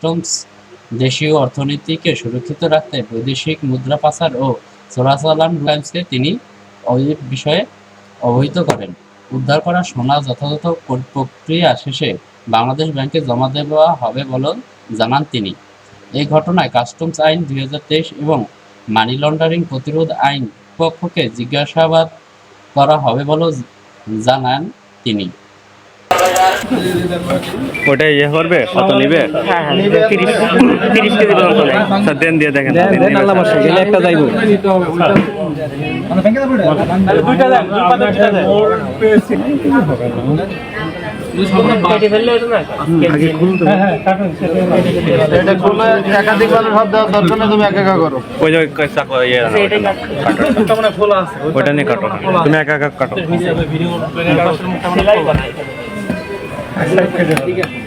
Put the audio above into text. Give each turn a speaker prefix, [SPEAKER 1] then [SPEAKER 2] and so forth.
[SPEAKER 1] Customs দেশীয় অর্থনীতিকে সুরক্ষিত রাখতে বৈদেশিক মুদ্রা পাচার ও চোরাচালান তিনি ওই বিষয়ে অবহিত করেন। উদ্ধার করা সোনা যথাযথ প্রক্রিয়া শেষে বাংলাদেশ ব্যাংকে জমা দেওয়া হবে বলে জানান তিনি। এই ঘটনায় কাস্টমস আইন দুই হাজার তেইশ এবং মানি লন্ডারিং প্রতিরোধ আইন পক্ষকে জিজ্ঞাসাবাদ করা হবে বলেও জানান তিনি।
[SPEAKER 2] ওটা ইয়ে করবে? কত নিবে?
[SPEAKER 3] হ্যাঁ হ্যাঁ। তিরিশ তিরিশ কেজি
[SPEAKER 2] স্যার দেন দিয়ে দেখেন।
[SPEAKER 4] একটা যাইব।
[SPEAKER 3] ওটা না কেটে
[SPEAKER 5] এটা খুললে একাধিক মানুষ হাত দেওয়ার দরকার নেই তুমি একা একা করো।
[SPEAKER 2] ওই যে ওই চাকু ইয়ে ওটা নিয়ে কাটো তুমি একা একা কাটো।
[SPEAKER 3] ঠিক আছে